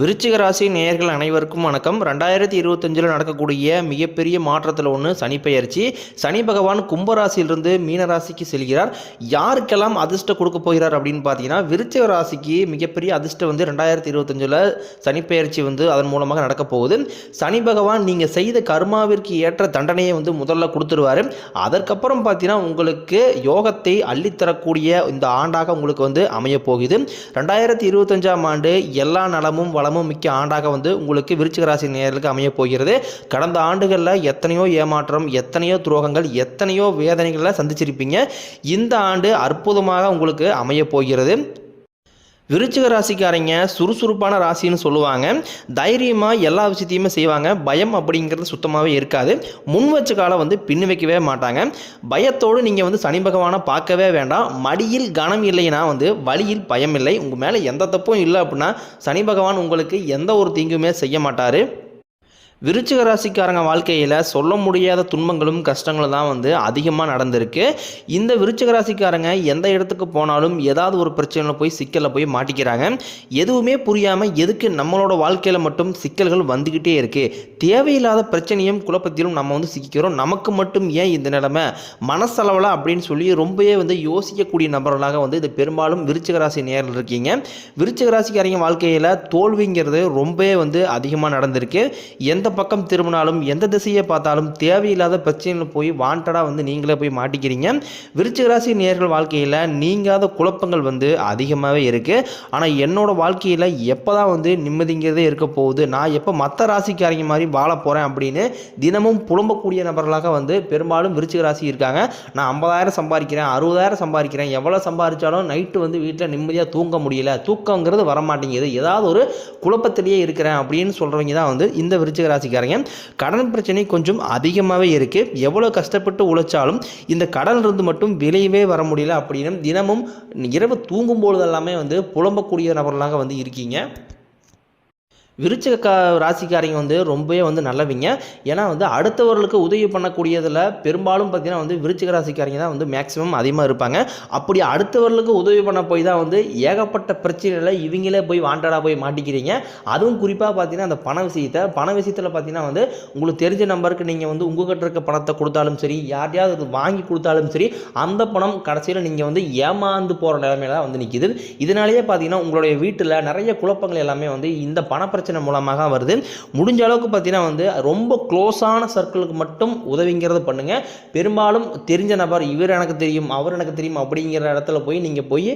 விருச்சிக ராசி நேயர்கள் அனைவருக்கும் வணக்கம். ரெண்டாயிரத்தி இருபத்தஞ்சில் நடக்கக்கூடிய மிகப்பெரிய மாற்றத்தில் ஒன்று சனி பெயர்ச்சி. சனி பகவான் கும்பராசியிலிருந்து மீன ராசிக்கு செல்கிறார். யாருக்கெல்லாம் அதிர்ஷ்டம் கொடுக்க போகிறார் அப்படின்னு பார்த்தீங்கன்னா விருச்சிக ராசிக்கு மிகப்பெரிய அதிர்ஷ்டம் வந்து ரெண்டாயிரத்தி இருபத்தஞ்சில் சனி பெயர்ச்சி வந்து அதன் மூலமாக நடக்க போகுது. சனி பகவான் நீங்கள் செய்த கர்மாவிற்கு ஏற்ற தண்டனையை வந்து முதல்ல கொடுத்துருவார். அதற்கப்புறம் பார்த்தீங்கன்னா உங்களுக்கு யோகத்தை அள்ளித்தரக்கூடிய இந்த ஆண்டாக உங்களுக்கு வந்து அமைய போகுது. ரெண்டாயிரத்தி இருபத்தஞ்சாம் ஆண்டு எல்லா நலமும் வளமும் மிக்க ஆண்டாக வந்து உங்களுக்கு விருச்சிக ராசி நேயர்களுக்கு அமைய போகிறது. கடந்த ஆண்டுகளில் எத்தனையோ ஏமாற்றம் எத்தனையோ துரோகங்கள் எத்தனையோ வேதனைகளை சந்திச்சிருப்பீங்க. இந்த ஆண்டு அற்புதமாக உங்களுக்கு அமையப் போகிறது. விருச்சிக ராசிக்காரங்க சுறுசுறுப்பான ராசின்னு சொல்லுவாங்க. தைரியமாக எல்லா விஷயத்தையுமே செய்வாங்க. பயம் அப்படிங்கிறது சுத்தமாகவே இருக்காது. முன் வச்ச காலம் வந்து பின் வைக்கவே மாட்டாங்க. பயத்தோடு நீங்கள் வந்து சனி பகவானை பார்க்கவே வேண்டாம். மடியில் கனம் இல்லைன்னா வந்து வழியில் பயம் இல்லை. உங்கள் மேலே எந்த தப்பும் இல்லை அப்படின்னா சனி பகவான் உங்களுக்கு எந்த ஒரு தீங்குமே செய்ய மாட்டார். விருச்சிக ராசிக்காரங்க வாழ்க்கையில் சொல்ல முடியாத துன்பங்களும் கஷ்டங்களும் தான் வந்து அதிகமாக நடந்திருக்கு. இந்த விருச்சிக ராசிக்காரங்க எந்த இடத்துக்கு போனாலும் ஏதாவது ஒரு பிரச்சனையில் போய் சிக்கலில் போய் மாட்டிக்கிறாங்க. எதுவுமே புரியாமல் எதுக்கு நம்மளோட வாழ்க்கையில் மட்டும் சிக்கல்கள் வந்துக்கிட்டே இருக்குது தேவையில்லாத பிரச்சனையும் குழப்பத்திலும் நம்ம வந்து சிக்கிக்கிறோம். நமக்கு மட்டும் ஏன் இந்த நிலைமை? மனசளவில் அப்படின்னு சொல்லி ரொம்பவே வந்து யோசிக்கக்கூடிய நபர்களாக வந்து இது பெரும்பாலும் விருச்சிக ராசி நேரில் இருக்கீங்க. விருச்சிக ராசிக்காரங்க வாழ்க்கையில் தோல்விங்கிறது ரொம்பவே வந்து அதிகமாக நடந்திருக்கு. எந்த பக்கம் திரும்பினாலும் எந்த திசையை பார்த்தாலும் தேவையில்லாத பிரச்சனைகள் போய் வாண்டடாக வந்து நீங்களே போய் மாட்டிக்கிறீங்க. விருச்சிக ராசி நேர்கள் வாழ்க்கையில் நீங்காத குழப்பங்கள் வந்து அதிகமாகவே இருக்குது ஆனால் என்னோட வாழ்க்கையில் எப்போ தான் வந்து நிம்மதிங்கிறதே இருக்க போகுது. நான் எப்போ மற்ற ராசிக்காரங்க மாதிரி வாழ போகிறேன் அப்படின்னு தினமும் புலம்பக்கூடிய நபர்களாக வந்து பெரும்பாலும் விருச்சிக ராசி இருக்காங்க. நான் ஐம்பதாயிரம் சம்பாதிக்கிறேன் அறுபதாயிரம் சம்பாதிக்கிறேன் எவ்வளோ சம்பாதிச்சாலும் நைட்டு வந்து வீட்டில் நிம்மதியாக தூங்க முடியல. தூக்கங்கிறது வர மாட்டேங்குது ஏதாவது ஒரு குழப்பத்திலேயே இருக்கிறேன் அப்படின்னு சொல்கிறவங்க தான் வந்து இந்த விருச்சிக ராசிக்காரங்க கடன் பிரச்சனை கொஞ்சம் அதிகமாகவே இருக்குது எவ்வளோ கஷ்டப்பட்டு உழைச்சாலும் இந்த கடன்லேருந்து மட்டும் வெளியவே வர முடியல அப்படின்னு தினமும் இரவு தூங்கும் பொழுதெல்லாமே வந்து புலம்பக்கூடிய நபர்களாக வந்து இருக்கீங்க. விருச்சிக கா ராசிக்காரங்க வந்து ரொம்பவே வந்து நல்லவங்க. ஏன்னா வந்து அடுத்தவர்களுக்கு உதவி பண்ணக்கூடியதில் பெரும்பாலும் பார்த்தீங்கன்னா வந்து விருச்சிக ராசிக்காரங்க தான் வந்து மேக்ஸிமம் அதிகமாக இருப்பாங்க. அப்படி அடுத்தவர்களுக்கு உதவி பண்ண போய் தான் வந்து ஏகப்பட்ட பிரச்சனைகளை இவங்களே போய் வாண்டடாக போய் மாட்டிக்கிறீங்க. அதுவும் குறிப்பாக பார்த்தீங்கன்னா அந்த பண விஷயத்தை பண விஷயத்தில் பார்த்தீங்கன்னா வந்து உங்களுக்கு தெரிஞ்ச நம்பருக்கு நீங்கள் வந்து உங்ககிட்ட இருக்க பணத்தை கொடுத்தாலும் சரி யார்டையாவது அது வாங்கி கொடுத்தாலும் சரி அந்த பணம் கடைசியில் நீங்கள் வந்து ஏமாந்து போகிற நிலைமையில தான் வந்து நிற்கிது இதனாலேயே பார்த்தீங்கன்னா உங்களுடைய வீட்டில் நிறைய குழப்பங்கள் எல்லாமே வந்து இந்த பண பிரச்சனை மூலமாக வருது. முடிஞ்ச அளவுக்கு பார்த்தீங்கன்னா வந்து ரொம்ப க்ளோஸான சர்க்கிளுக்கு மட்டும் உதவிங்கிறது பண்ணுங்கள் பெரும்பாலும் தெரிஞ்ச நபர் இவர் எனக்கு தெரியும் அவர் எனக்கு தெரியும் அப்படிங்கிற இடத்துல போய் நீங்கள் போய்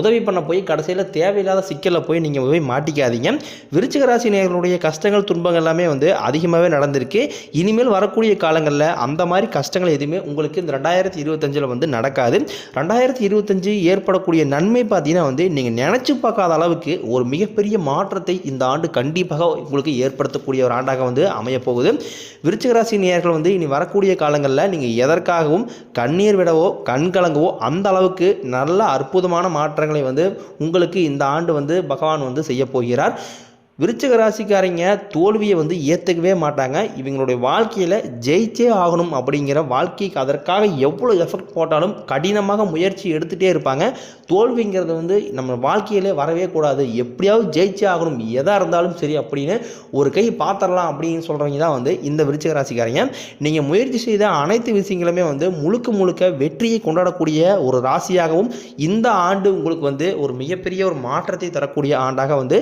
உதவி பண்ண போய் கடைசியில் தேவையில்லாத சிக்கலில் போய் நீங்கள் போய் மாட்டிக்காதீங்க. விருச்சிக ராசி நேர்களுடைய கஷ்டங்கள் துன்பங்கள் எல்லாமே வந்து அதிகமாகவே நடந்திருக்கு. இனிமேல் வரக்கூடிய காலங்களில் அந்த மாதிரி கஷ்டங்கள் எதுவுமே உங்களுக்கு இந்த ரெண்டாயிரத்தி இருபத்தஞ்சில் வந்து நடக்காது. ரெண்டாயிரத்தி இருபத்தஞ்சு ஏற்படக்கூடிய நன்மை பார்த்தீங்கன்னா வந்து நீங்கள் நினச்சி பார்க்காத அளவுக்கு ஒரு மிகப்பெரிய மாற்றத்தை இந்த ஆண்டு கண்டிப்பாக உங்களுக்கு ஏற்படுத்தக்கூடிய ஒரு ஆண்டாக வந்து அமையப்போகுது. விருச்சிகராசி நேர்கள் ராசி வந்து இனி வரக்கூடிய காலங்களில் நீங்கள் எதற்காகவும் கண்ணீர் விடவோ கண் கலங்கவோ அந்த அளவுக்கு நல்ல அற்புதமான மாற்றங்களை வந்து உங்களுக்கு இந்த ஆண்டு வந்து பகவான் வந்து செய்ய போகிறார் விருச்சக ராசிக்காரங்க தோல்வியை வந்து ஏற்றுக்கவே மாட்டாங்க. இவங்களுடைய வாழ்க்கையில் ஜெயிச்சே ஆகணும் அப்படிங்கிற வாழ்க்கைக்கு அதற்காக எவ்வளோ எஃபெக்ட் போட்டாலும் கடினமாக முயற்சி எடுத்துகிட்டே இருப்பாங்க. தோல்விங்கிறது வந்து நம்ம வாழ்க்கையிலே வரவே கூடாது. எப்படியாவது ஜெயிச்சே ஆகணும். எதாக இருந்தாலும் சரி அப்படின்னு ஒரு கை பார்த்துடலாம் அப்படின்னு சொல்கிறவங்க தான் வந்து இந்த விருச்சக ராசிக்காரங்க. நீங்கள் முயற்சி செய்த அனைத்து விஷயங்களுமே வந்து முழுக்க முழுக்க வெற்றியை கொண்டாடக்கூடிய ஒரு ராசியாகவும் இந்த ஆண்டு உங்களுக்கு வந்து ஒரு மிகப்பெரிய ஒரு மாற்றத்தை தரக்கூடிய ஆண்டாக வந்து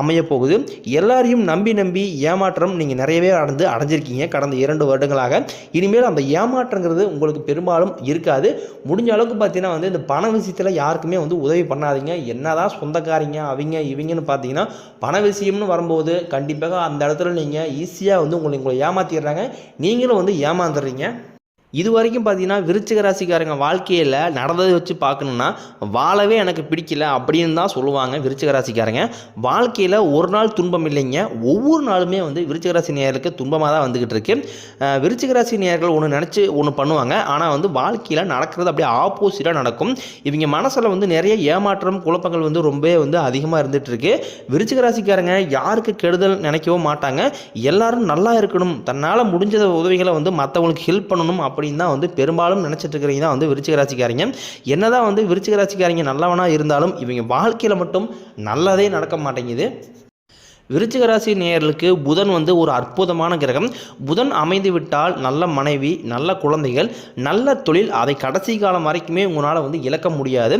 அமையப்போகுது. எல்லாரையும் நம்பி நம்பி ஏமாற்றம் நீங்கள் நிறையவே அடைந்து அடைஞ்சிருக்கீங்க. கடந்த இரண்டு வருடங்களாக. இனிமேல் அந்த ஏமாற்றங்கிறது உங்களுக்கு பெரும்பாலும் இருக்காது. முடிஞ்ச அளவுக்கு பார்த்தீங்கன்னா வந்து இந்த பண விஷயத்தில் யாருக்குமே வந்து உதவி பண்ணாதீங்க. என்னதான் சொந்தக்காரங்க அவங்க இவங்கன்னு பார்த்தீங்கன்னா பண விஷயம்னு வரும்போது கண்டிப்பாக அந்த இடத்துல நீங்கள் ஈஸியாக வந்து உங்களை உங்களை ஏமாற்றிடுறாங்க நீங்களும் வந்து ஏமாந்துடுறீங்க. இது வரைக்கும் பார்த்தீங்கன்னா விருச்சிக ராசிக்காரங்க வாழ்க்கையில் நடந்ததை வச்சு பார்க்கணுன்னா வாழவே எனக்கு பிடிக்கல அப்படின்னு தான் சொல்லுவாங்க விருச்சிக ராசிக்காரங்க. வாழ்க்கையில் ஒரு நாள் துன்பம் இல்லைங்க. ஒவ்வொரு நாளுமே வந்து விருச்சிக ராசி நேயர்களுக்கு துன்பமாக தான் வந்துக்கிட்டு இருக்கு. விருச்சிக ராசி நேயர்கள் ஒன்று நினச்சி ஒன்று பண்ணுவாங்க. ஆனால் வந்து வாழ்க்கையில் நடக்கிறது அப்படியே ஆப்போசிட்டாக நடக்கும். இவங்க மனசில் வந்து நிறைய ஏமாற்றம் குழப்பங்கள் வந்து ரொம்பவே வந்து அதிகமாக இருந்துகிட்டு இருக்கு. விருச்சிக ராசிக்காரங்க யாருக்கு கெடுதல் நினைக்கவும் மாட்டாங்க. எல்லாரும் நல்லா இருக்கணும். தன்னால் முடிஞ்ச உதவிகளை வந்து மற்றவங்களுக்கு ஹெல்ப் பண்ணணும் அப்படின்னு தான் வந்து பெரும்பாலும் நினச்சிட்டு இருக்கிறீங்க தான் வந்து விருச்சிக ராசிக்காரங்க. என்னதான் வந்து விருச்சிக ராசிக்காரங்க நல்லவனாக இருந்தாலும் இவங்க வாழ்க்கையில் மட்டும் நல்லதே நடக்க மாட்டேங்குது. விருச்சிக ராசி நேயர்களுக்கு புதன் வந்து ஒரு அற்புதமான கிரகம். புதன் அமைந்து விட்டால் நல்ல மனைவி நல்ல குழந்தைகள் நல்ல தொழில். அதை கடைசி காலம் வரைக்குமே உங்களால் வந்து இழக்க முடியாது.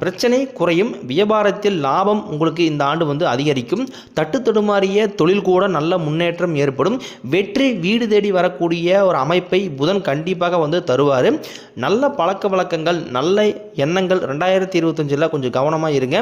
பிரச்சனை குறையும். வியாபாரத்தில் லாபம் உங்களுக்கு இந்த ஆண்டு வந்து அதிகரிக்கும். தட்டு தடுமாறிய தொழில் கூட நல்ல முன்னேற்றம் ஏற்படும். வெற்றி வீடு தேடி வரக்கூடிய ஒரு அமைப்பை புதன் கண்டிப்பாக வந்து தருவார். நல்ல பழக்க வழக்கங்கள் நல்ல எண்ணங்கள் ரெண்டாயிரத்தி இருபத்தஞ்சில் கொஞ்சம் கவனமாக இருங்க.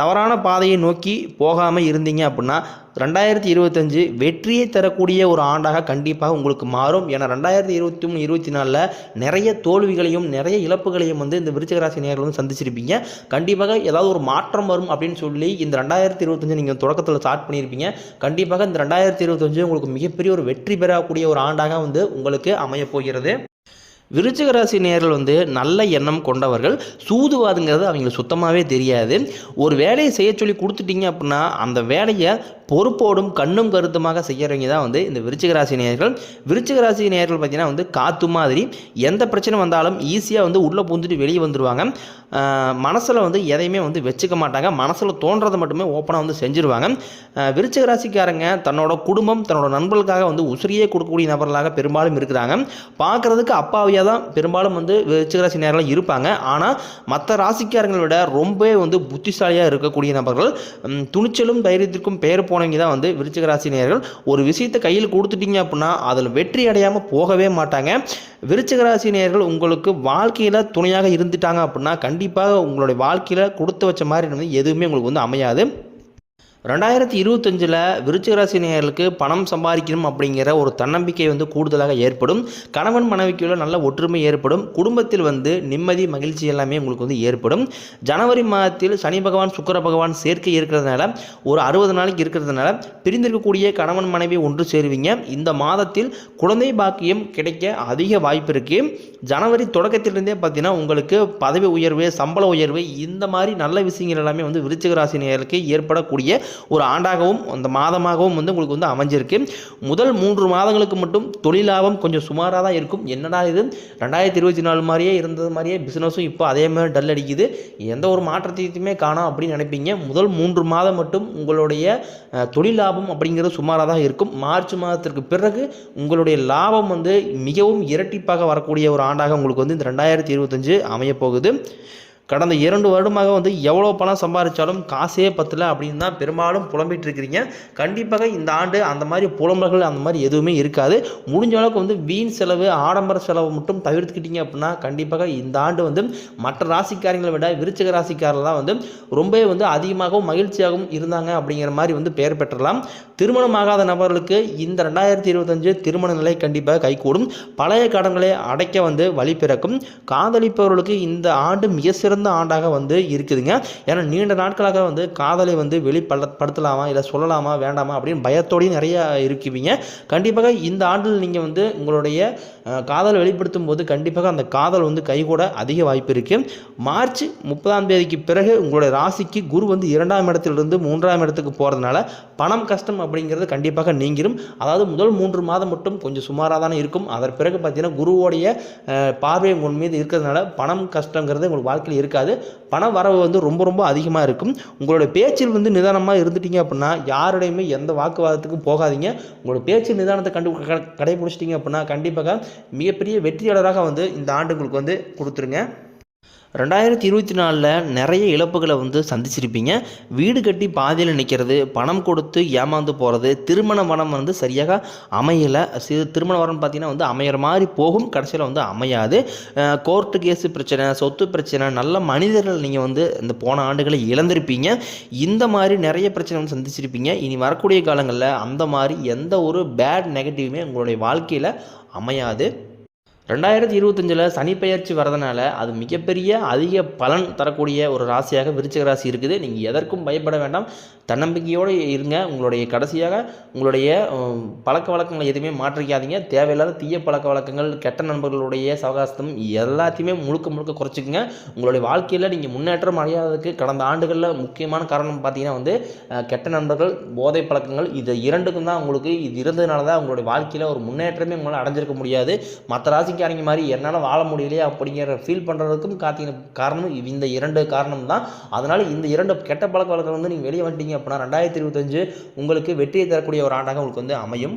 தவறான பாதையை நோக்கி போகாமல் இருந்தீங்க அப்படின்னா ரெண்டாயிரத்தி இருபத்தஞ்சு வெற்றியை தரக்கூடிய ஒரு ஆண்டாக கண்டிப்பாக உங்களுக்கு மாறும். ஏன்னா ரெண்டாயிரத்தி இருபத்தி மூணு இருபத்தி நாலில் நிறைய தோல்விகளையும் நிறைய இழப்புகளையும் வந்து இந்த விருச்சகராசி நேர்கள் வந்து சந்திச்சிருப்பீங்க. கண்டிப்பாக ஏதாவது ஒரு மாற்றம் வரும் அப்படின்னு சொல்லி இந்த ரெண்டாயிரத்தி இருபத்தஞ்சு நீங்கள் தொடக்கத்தில் ஸ்டார்ட் பண்ணியிருப்பீங்க கண்டிப்பாக இந்த ரெண்டாயிரத்தி இருபத்தஞ்சு உங்களுக்கு மிகப்பெரிய ஒரு வெற்றி பெறக்கூடிய ஒரு ஆண்டாக வந்து உங்களுக்கு அமையப் போகிறது. விருச்சிக ராசி நேர்கள் வந்து நல்ல எண்ணம் கொண்டவர்கள். சூதுவாதுங்கிறது அவங்களுக்கு சுத்தமாகவே தெரியாது. ஒரு வேலையை செய்ய சொல்லி கொடுத்துட்டீங்க அப்படின்னா அந்த வேலையை பொறுப்போடும் கண்ணும் கருத்துமாக செய்கிறவங்க தான் வந்து இந்த விருச்சிக ராசி நேயர்கள். விருச்சிக ராசி நேயர்கள் பார்த்தீங்கன்னா வந்து காத்து மாதிரி எந்த பிரச்சனை வந்தாலும் ஈஸியாக வந்து உள்ளே பூந்துட்டு வெளியே வந்துடுவாங்க மனசில் வந்து எதையுமே வந்து வச்சுக்க மாட்டாங்க. மனசில் தோன்றதை மட்டுமே ஓப்பனாக வந்து செஞ்சுருவாங்க. அஹ் விருச்சிக ராசிக்காரங்க தன்னோட குடும்பம் தன்னோட நண்பர்களுக்காக வந்து உசிரியே கொடுக்கக்கூடிய நபர்களாக பெரும்பாலும் இருக்கிறாங்க. பார்க்குறதுக்கு அப்பாவியாக தான் பெரும்பாலும் வந்து விருச்சிக ராசி நேரம் இருப்பாங்க. ஆனால் மற்ற ராசிக்காரங்களை விட ரொம்பவே வந்து புத்திசாலியாக இருக்கக்கூடிய நபர்கள். துணிச்சலும் தைரியத்திற்கும் பெயர் போனவங்க தான் வந்து விருச்சிக ஒரு விஷயத்தை கையில் கொடுத்துட்டீங்க அப்படின்னா அதில் வெற்றி அடையாமல் போகவே மாட்டாங்க. விருச்சிக உங்களுக்கு வாழ்க்கையில் துணையாக இருந்துட்டாங்க அப்படின்னா கண்டிப்பாக உங்களுடைய வாழ்க்கையில் கொடுத்து வச்ச மாதிரி வந்து எதுவுமே உங்களுக்கு வந்து அமையாது. ரெண்டாயிரத்தி இருபத்தஞ்சில் விருச்சிக ராசி நேயர்களுக்கு பணம் சம்பாதிக்கணும் அப்படிங்கிற ஒரு தன்னம்பிக்கை வந்து கூடுதலாக ஏற்படும். கணவன் மனைவிக்குள்ள நல்ல ஒற்றுமை ஏற்படும். குடும்பத்தில் வந்து நிம்மதி மகிழ்ச்சி எல்லாமே உங்களுக்கு வந்து ஏற்படும். ஜனவரி மாதத்தில் சனி பகவான் சுக்கர பகவான் சேர்க்கை இருக்கிறதுனால ஒரு அறுபது நாளைக்கு இருக்கிறதுனால பிரிந்திருக்கக்கூடிய கணவன் மனைவி ஒன்று சேருவீங்க. இந்த மாதத்தில் குழந்தை பாக்கியம் கிடைக்க அதிக வாய்ப்பு இருக்குது ஜனவரி தொடக்கத்திலிருந்தே பார்த்தீங்கன்னா உங்களுக்கு பதவி உயர்வு சம்பள உயர்வு இந்த மாதிரி நல்ல விஷயங்கள் எல்லாமே வந்து விருச்சிக ராசி நேயர்களுக்கு ஏற்படக்கூடிய ஒரு ஆண்டாகவும் அந்த மாதமாகவும் வந்து உங்களுக்கு வந்து அமைஞ்சிருக்கு. முதல் மூன்று மாதங்களுக்கு மட்டும் தொழில் லாபம் கொஞ்சம் சுமாராக தான் இருக்கும். என்னடா இது? ரெண்டாயிரத்தி இருபத்தி நாலு மாதிரியே இருந்தது மாதிரியே பிஸ்னஸும் இப்போ அதே மாதிரி டல் அடிக்குது. எந்த ஒரு மாற்றத்தையுமே காணும் அப்படின்னு நினைப்பீங்க. முதல் மூன்று மாதம் மட்டும் உங்களுடைய தொழில் லாபம் அப்படிங்கிறது சுமாராக தான் இருக்கும். மார்ச் மாதத்திற்கு பிறகு உங்களுடைய லாபம் வந்து மிகவும் இரட்டிப்பாக வரக்கூடிய ஒரு ஆண்டாக உங்களுக்கு வந்து இந்த ரெண்டாயிரத்தி இருபத்தஞ்சு அமையப்போகுது கடந்த இரண்டு வருடமாக வந்து எவ்வளோ பணம் சம்பாதிச்சாலும் காசே பத்தலை அப்படின்னு தான் பெரும்பாலும் புலம்பிட்டு இருக்கிறீங்க கண்டிப்பாக இந்த ஆண்டு அந்த மாதிரி புலம்பல்கள் அந்த மாதிரி எதுவுமே இருக்காது. முடிஞ்ச அளவுக்கு வந்து வீண் செலவு ஆடம்பர செலவு மட்டும் தவிர்த்துக்கிட்டீங்க அப்படின்னா கண்டிப்பாக இந்த ஆண்டு வந்து மற்ற ராசிக்காரங்களை விட விருச்சக ராசிக்காரர்கள் தான் வந்து ரொம்பவே வந்து அதிகமாகவும் மகிழ்ச்சியாகவும் இருந்தாங்க அப்படிங்கிற மாதிரி வந்து பெயர் பெற்றலாம். திருமணமாகாத நபர்களுக்கு இந்த ரெண்டாயிரத்தி இருபத்தஞ்சு திருமண நிலை கண்டிப்பாக கைகூடும். பழைய கடன்களை அடைக்க வந்து வழி பிறக்கும். காதலிப்பவர்களுக்கு இந்த ஆண்டு மிக சிறந்த ஆண்டாக வந்து இருக்குதுங்க. ஏன்னா நீண்ட நாட்களாக வந்து காதலை வந்து வெளிப்படுத்தலாமா இல்லை சொல்லலாமா வேண்டாமா அப்படின்னு பயத்தோடையும் நிறையா இருக்குவீங்க. கண்டிப்பாக இந்த ஆண்டில் நீங்கள் வந்து உங்களுடைய காதல் காதலை வெளிப்படுத்தும் போது கண்டிப்பாக அந்த காதல் வந்து கைகூட அதிக வாய்ப்பு இருக்குது மார்ச் முப்பதாம் தேதிக்கு பிறகு உங்களுடைய ராசிக்கு குரு வந்து இரண்டாம் இடத்திலிருந்து மூன்றாம் இடத்துக்கு போகிறதுனால பணம் கஷ்டம் அப்படிங்கிறது கண்டிப்பாக நீங்கிடும் அதாவது முதல் மூன்று மாதம் மட்டும் கொஞ்சம் சுமாராக தானே இருக்கும். அதன் பிறகு பார்த்தீங்கன்னா குருவோடைய பார்வை உங்கள் மீது இருக்கிறதுனால பணம் கஷ்டங்கிறது உங்களுக்கு வாழ்க்கையில் இருக்காது. பண வரவு வந்து ரொம்ப ரொம்ப அதிகமாக இருக்கும். உங்களோட பேச்சில் வந்து நிதானமாக இருந்துட்டீங்க அப்படின்னா யாருடையுமே எந்த வாக்குவாதத்துக்கும் போகாதீங்க. உங்களோட பேச்சு நிதானத்தை கண்டு கடைபிடிச்சிட்டிங்க அப்படின்னா கண்டிப்பாக மிகப்பெரிய வெற்றியாளராக வந்து இந்த ஆண்டு உங்களுக்கு வந்து கொடுத்துருங்க. ரெண்டாயிரத்தி இருபத்தி நாலில் நிறைய இழப்புகளை வந்து சந்திச்சிருப்பீங்க. வீடு கட்டி பாதியில் நிற்கிறது பணம் கொடுத்து ஏமாந்து போகிறது திருமண வரம் வந்து சரியாக அமையலை. சி திருமண வரம்னு பார்த்தீங்கன்னா வந்து அமையிற மாதிரி போகும். கடைசியில் வந்து அமையாது. கோர்ட்டு கேஸு பிரச்சனை சொத்து பிரச்சனை நல்ல மனிதர்கள் நீங்கள் வந்து இந்த போன ஆண்டுகளை இழந்திருப்பீங்க. இந்த மாதிரி நிறைய பிரச்சனை வந்து சந்திச்சிருப்பீங்க. இனி வரக்கூடிய காலங்களில் அந்த மாதிரி எந்த ஒரு பேட் நெகட்டிவுமே உங்களுடைய வாழ்க்கையில் அமையாது. ரெண்டாயிரத்தி இருபத்தஞ்சில் சனி பெயர்ச்சி வரதுனால அது மிகப்பெரிய அதிக பலன் தரக்கூடிய ஒரு ராசியாக விருச்சிக ராசி இருக்குது. நீங்கள் எதற்கும் பயப்பட வேண்டாம். தன்னம்பிக்கையோடு இருங்க. உங்களுடைய கடைசியாக உங்களுடைய பழக்க வழக்கங்களை எதுவுமே மாற்றிக்காதீங்க. தேவையில்லாத தீய பழக்க வழக்கங்கள் கெட்ட நண்பர்களுடைய சவகாசத்தம் எல்லாத்தையுமே முழுக்க முழுக்க குறைச்சிக்கோங்க. உங்களுடைய வாழ்க்கையில் நீங்கள் முன்னேற்றம் அடையாததுக்கு கடந்த ஆண்டுகளில் முக்கியமான காரணம் பார்த்தீங்கன்னா வந்து கெட்ட நண்பர்கள் போதை பழக்கங்கள் இது இரண்டுக்கும் தான் உங்களுக்கு இது இருந்ததுனால தான் உங்களுடைய வாழ்க்கையில் ஒரு முன்னேற்றமே உங்களால் அடைஞ்சிருக்க முடியாது. மற்ற ராசிக்கு ராசிக்காரங்க மாதிரி என்னால் வாழ முடியலையே அப்படிங்கிற ஃபீல் பண்ணுறதுக்கும் காத்தின காரணம் இந்த இரண்டு காரணம் தான் அதனால் இந்த இரண்டு கெட்ட பழக்க வழக்கம் வந்து நீங்கள் வெளியே வந்துட்டீங்க அப்படின்னா ரெண்டாயிரத்தி இருபத்தஞ்சு உங்களுக்கு வெற்றியை தரக்கூடிய ஒரு ஆண்டாக உங்களுக்கு வந்து அமையும்.